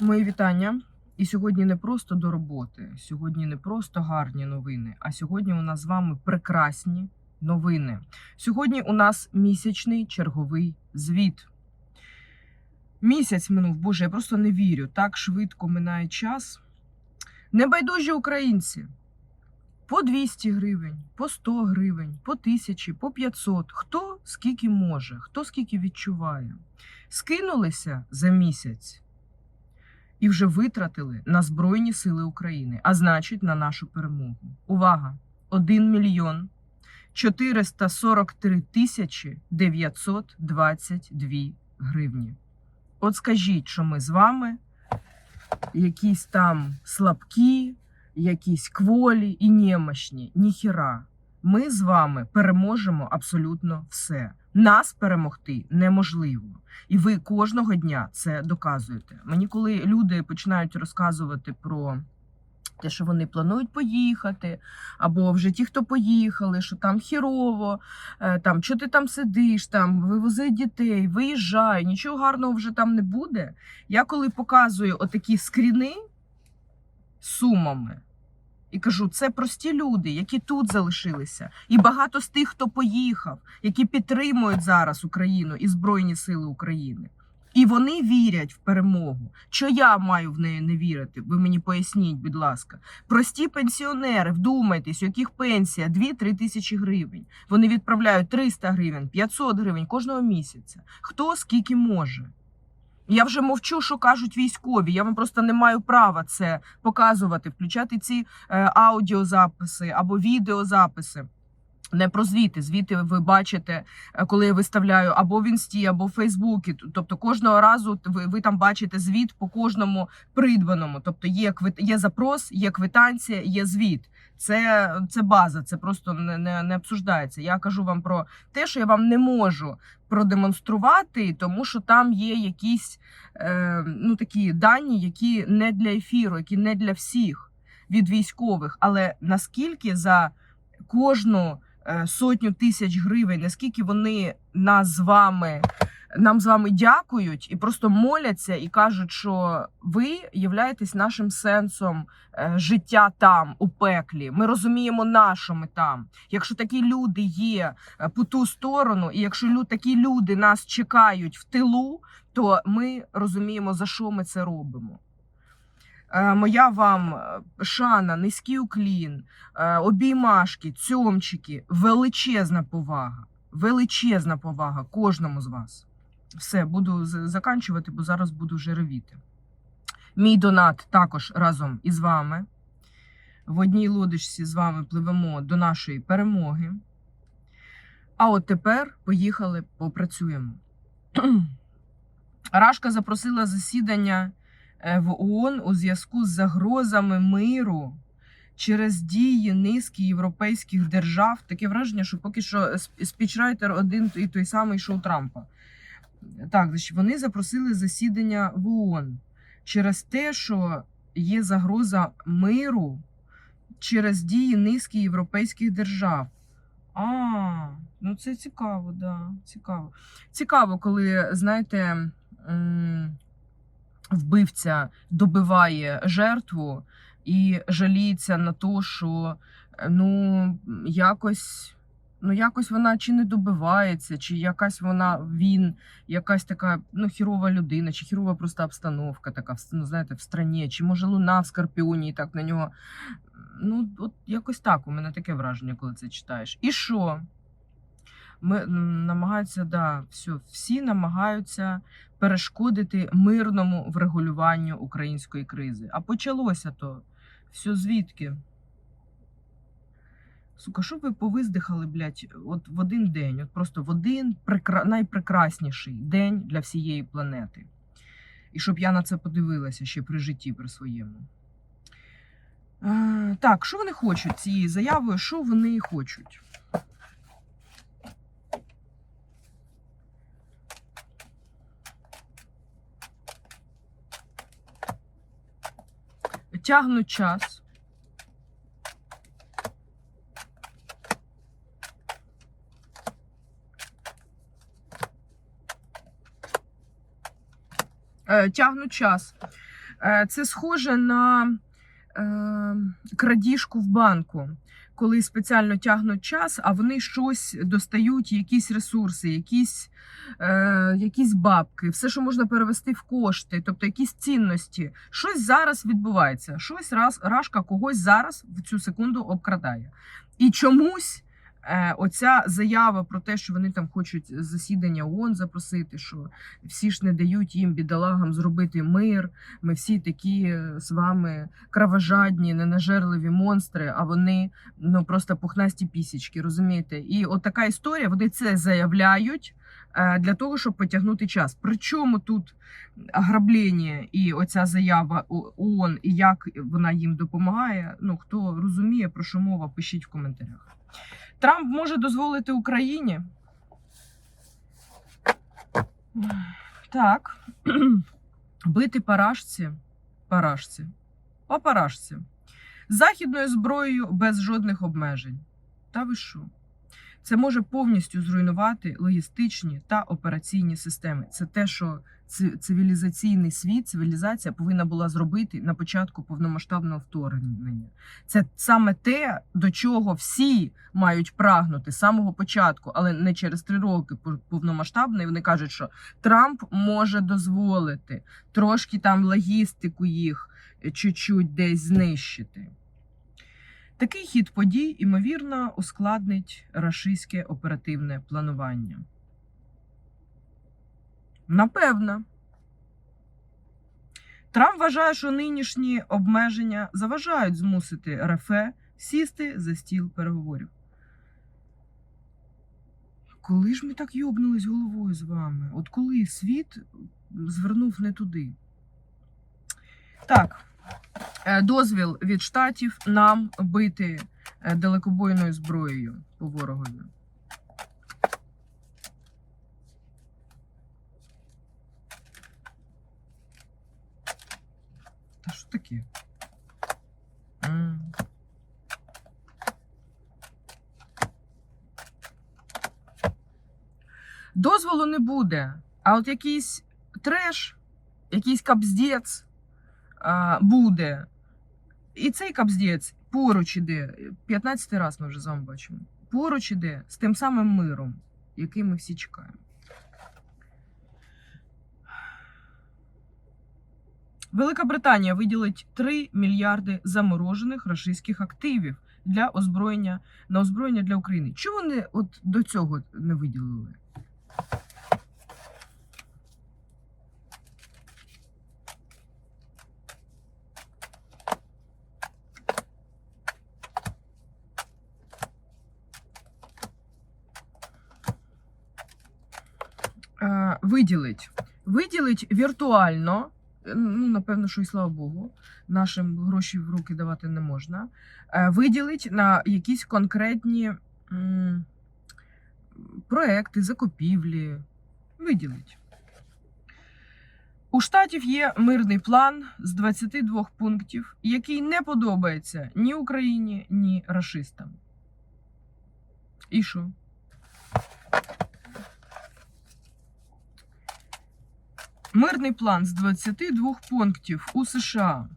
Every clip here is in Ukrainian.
Мої вітання. І сьогодні не просто до роботи, сьогодні не просто гарні новини, а сьогодні у нас з вами прекрасні новини. Сьогодні у нас місячний черговий звіт. Місяць минув, Боже, я просто не вірю. Так швидко минає час. Небайдужі українці. По 200 гривень, по 100 гривень, по 1000, по 500. Хто скільки може, хто скільки відчуває. Скинулися за місяць і вже витратили на Збройні Сили України, а значить на нашу перемогу. Увага! 1 мільйон 443 тисячі 922 гривні. От скажіть, що ми з вами якісь там слабкі, якісь кволі і немощні. Ніхіра. Ми з вами переможемо абсолютно все. Нас перемогти неможливо. І ви кожного дня це доказуєте. Мені, коли люди починають розказувати про те, що вони планують поїхати, або вже ті, хто поїхали, що там хірово, е, там що ти там сидиш, там вивози дітей, виїжджай, нічого гарного вже там не буде. Я коли показую отакі скріни сумами. І кажу, це прості люди, які тут залишилися, і багато з тих, хто поїхав, які підтримують зараз Україну і Збройні Сили України. І вони вірять в перемогу. Що я маю в неї не вірити? Ви мені поясніть, будь ласка. Прості пенсіонери, вдумайтесь, у яких пенсія 2-3 тисячі гривень. Вони відправляють 300 гривень, 500 гривень кожного місяця. Хто скільки може? Я вже мовчу, що кажуть військові. Я вам просто не маю права це показувати, включати ці е, аудіозаписи або відеозаписи. Не про звіти. Звіти ви бачите, е, коли я виставляю або в інсті, або в Фейсбуці. Тобто кожного разу ви, ви там бачите звіт по кожному придбаному. Тобто є квит, є запрос, є квитанція, є звіт. Це, це база, це просто не, не, не обсуждається. Я кажу вам про те, що я вам не можу продемонструвати, тому що там є якісь е, ну, такі дані, які не для ефіру, які не для всіх від військових. Але наскільки за кожну е, сотню тисяч гривень, наскільки вони нас з вами. Нам з вами дякують і просто моляться і кажуть, що ви являєтесь нашим сенсом е, життя там, у пеклі. Ми розуміємо, на ми там. Якщо такі люди є е, по ту сторону, і якщо лю- такі люди нас чекають в тилу, то ми розуміємо, за що ми це робимо. Е, Моя вам шана, низький уклін, обіймашки, цьомчики, величезна повага. Величезна повага кожному з вас. Все, буду заканчувати, бо зараз буду вже ревіти. Мій донат також разом із вами. В одній лодочці з вами пливемо до нашої перемоги. А от тепер поїхали, попрацюємо. Рашка запросила засідання е, в ООН у зв'язку з загрозами миру через дії низки європейських держав. Таке враження, що поки що спічрайтер один і той самий, що у Трампа. Так, вони запросили засідання в ООН через те, що є загроза миру через дії низки європейських держав. А, ну це цікаво, да, цікаво. Цікаво, коли, знаєте, вбивця добиває жертву і жаліється на те, що ну, якось. Ну, якось вона чи не добивається, чи якась вона він, якась така ну, хірова людина, чи хірова просто обстановка така, ну, знаєте, в страні, чи може луна в скорпіоні і так на нього. Ну, от якось так. У мене таке враження, коли це читаєш. І що? Ми намагаються, да, все, всі намагаються перешкодити мирному врегулюванню української кризи. А почалося то все звідки? Сука, що ви повиздихали, блядь, от в один день, от просто в один прекра... найпрекрасніший день для всієї планети. І щоб я на це подивилася ще при житті при своєму. Е, так, що вони хочуть цією заявою? Що вони хочуть? Тягнуть час. Тягнуть час. Е, Це схоже на е, крадіжку в банку, коли спеціально тягнуть час, а вони щось достають, якісь ресурси, якісь, е, якісь бабки, все, що можна перевести в кошти, тобто якісь цінності. Щось зараз відбувається, щось раз рашка когось зараз в цю секунду обкрадає. І чомусь. Е, Оця заява про те, що вони там хочуть засідання ООН запросити, що всі ж не дають їм бідолагам зробити мир. Ми всі такі е, з вами кровожадні, ненажерливі монстри, а вони ну просто пухнасті пісічки, розумієте? І от така історія, вони це заявляють е, для того, щоб потягнути час. Причому тут ограблення і оця заява ООН, і як вона їм допомагає. Ну хто розуміє, про що мова, пишіть в коментарях. Трамп може дозволити Україні. Так. Бити парашці, парашці, по парашці. Західною зброєю без жодних обмежень. Та ви що? Це може повністю зруйнувати логістичні та операційні системи. Це те, що цивілізаційний світ, цивілізація повинна була зробити на початку повномасштабного вторгнення. Це саме те, до чого всі мають прагнути з самого початку, але не через три роки пов- повномасштабної. Вони кажуть, що Трамп може дозволити трошки там логістику їх е, чуть-чуть десь знищити. Такий хід подій, ймовірно, ускладнить рашистське оперативне планування. Напевно. Трамп вважає, що нинішні обмеження заважають змусити РФ сісти за стіл переговорів. Коли ж ми так йобнулись головою з вами? От коли світ звернув не туди? Так, дозвіл від штатів нам бити е, далекобойною зброєю по ворогові. Та що таке? Дозволу не буде. А от якийсь треш, якийсь капздець буде. І цей капздець поруч іде. 15 раз ми вже з вами бачимо. Поруч іде з тим самим миром, який ми всі чекаємо. Велика Британія виділить 3 мільярди заморожених рашистських активів для озброєння на озброєння для України. Чого вони от до цього не виділили? Е, виділить. Виділить віртуально. е, Ну, напевно, що і слава Богу, нашим гроші в руки давати не можна. Е, Виділить на якісь конкретні проекти, закупівлі. Виділить. У штатів є мирний план з 22 пунктів, який не подобається ні Україні, ні рашистам. І що? Мирний план з 22 пунктів у США.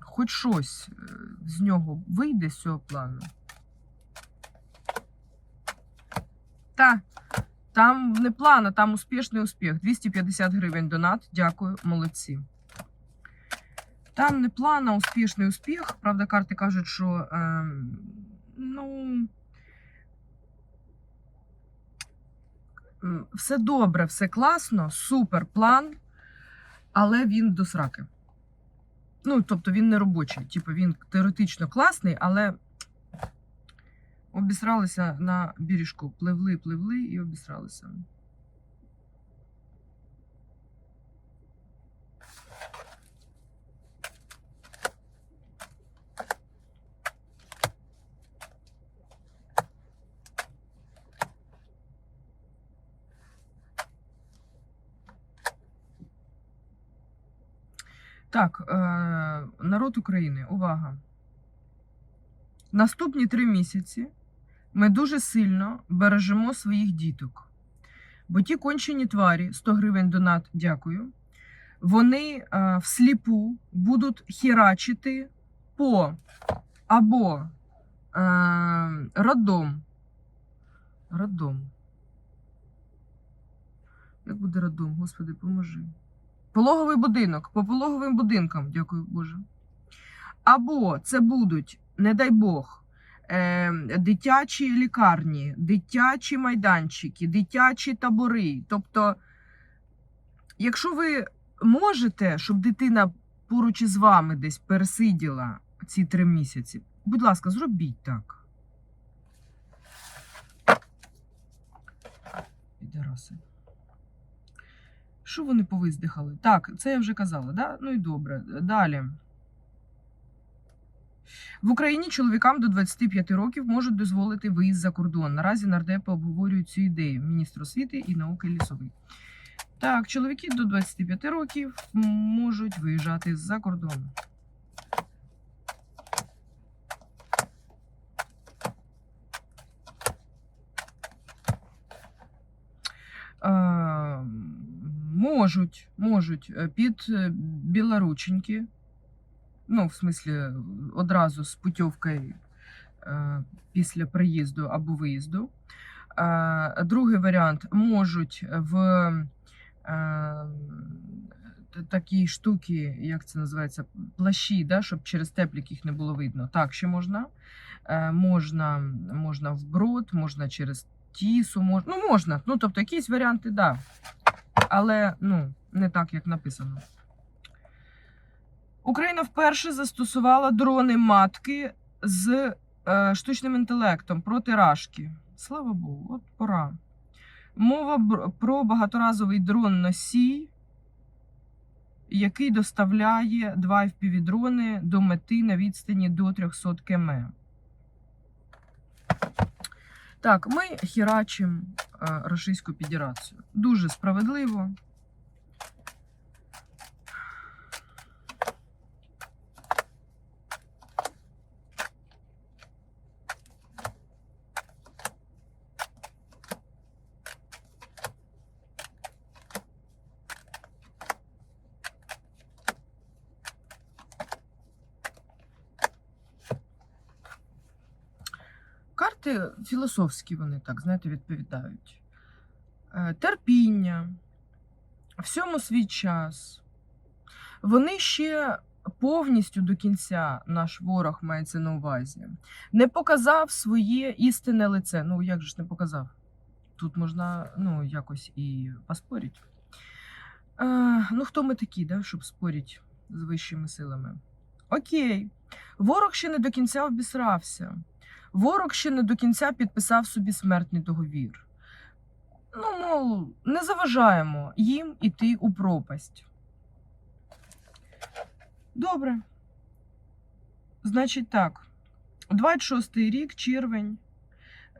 Хоч щось е, з нього вийде з цього плану. Та, там не план, а там успішний успіх. 250 гривень донат. Дякую, молодці. Там не план, а успішний успіх. Правда, карти кажуть, що ем, ну. Все добре, все класно, супер план, але він до сраки. Ну, тобто він не робочий. Типу він теоретично класний, але обісралися на біріжку. Пливли, пливли і обісралися. Так, е, народ України, увага. Наступні три місяці ми дуже сильно бережемо своїх діток. Бо ті кончені тварі, 100 гривень донат, дякую. вони е, всліпу будуть хірачити по або е, роддом. Роддом. Як буде роддом? Господи, поможи. Пологовий будинок. По пологовим будинкам, дякую Боже. Або це будуть, не дай Бог, е, дитячі лікарні, дитячі майданчики, дитячі табори. Тобто, якщо ви можете, щоб дитина поруч із вами десь пересиділа ці три місяці, будь ласка, зробіть так. Підараси. Що вони повиздихали? Так, це я вже казала, да? Ну і добре. Далі. В Україні чоловікам до 25 років можуть дозволити виїзд за кордон. Наразі нардепи обговорюють цю ідею. Міністр освіти і науки лісовий. Так, чоловіки до 25 років можуть виїжджати за кордон. Е, можуть, можуть е, під е, білорученьки, ну, в смислі, одразу з путівкою е, після приїзду або виїзду. Другий варіант можуть в такі штуки, як це називається, плащі, да, щоб через теплік їх не було видно. Так, ще можна. Можна, можна вброд, можна через тісу, можна, ну можна. Ну, тобто, якісь варіанти. Да. Але ну, не так, як написано. Україна вперше застосувала дрони матки з е, штучним інтелектом проти рашки. Слава Богу, от пора. Мова про багаторазовий дрон носій, який доставляє два FPV-дрони до мети на відстані до 300 км. Так, ми хірачимо е, Російську Федерацію. Дуже справедливо. Карти філософські вони так, знаєте, відповідають. Е, Терпіння, всьому свій час. Вони ще повністю до кінця наш ворог мається на увазі. Не показав своє істинне лице. Ну, як же ж не показав? Тут можна ну, якось і поспорити. Е, ну, хто ми такі, да, щоб спорити з вищими силами? Окей, ворог ще не до кінця обісрався. Ворог ще не до кінця підписав собі смертний договір. Ну, мов, не заважаємо їм іти у пропасть. Добре. Значить так, 26-й рік, червень.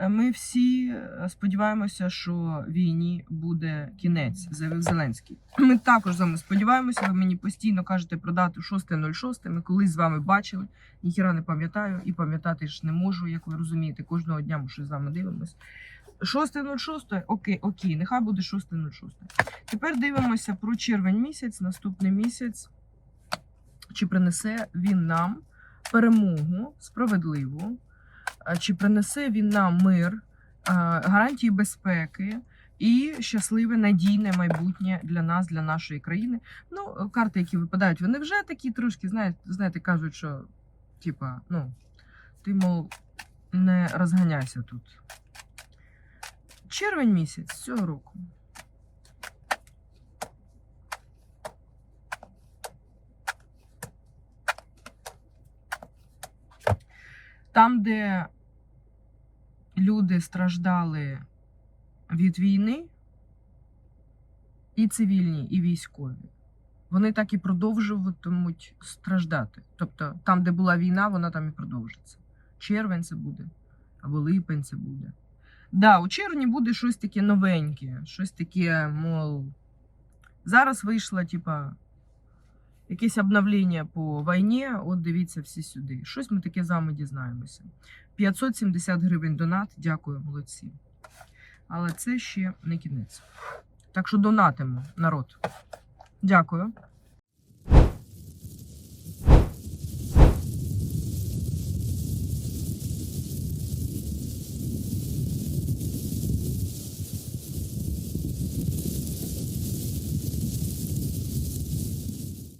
Е, Ми всі е, сподіваємося, що війні буде кінець, заявив Зеленський. Ми також з вами сподіваємося. Ви мені постійно кажете про дату 6.06. Ми колись з вами бачили. Ніхіра не пам'ятаю і пам'ятати ж не можу, як ви розумієте. Кожного дня ми щось з вами дивимось. 6.06, окей, окей, нехай буде 6.06. Тепер дивимося про червень місяць, наступний місяць. Чи принесе він нам перемогу справедливу? Чи принесе він нам мир, гарантії безпеки і щасливе надійне майбутнє для нас, для нашої країни? Ну, карти, які випадають, вони вже такі трошки, знаєте, знаєте кажуть, що типа, ну, ти, мов, не розганяйся тут. Червень місяць цього року. Там, де люди страждали від війни, і цивільні, і військові, вони так і продовжуватимуть страждати. Тобто, там, де була війна, вона там і продовжиться. Червень це буде, або липень це буде. Да, у червні буде щось таке новеньке, щось таке, мол, зараз вийшло, типа, якесь обновлення по війні, от дивіться всі сюди. Щось ми таке з вами дізнаємося. 570 гривень донат, дякую, молодці. Але це ще не кінець. Так що донатимо, народ. Дякую.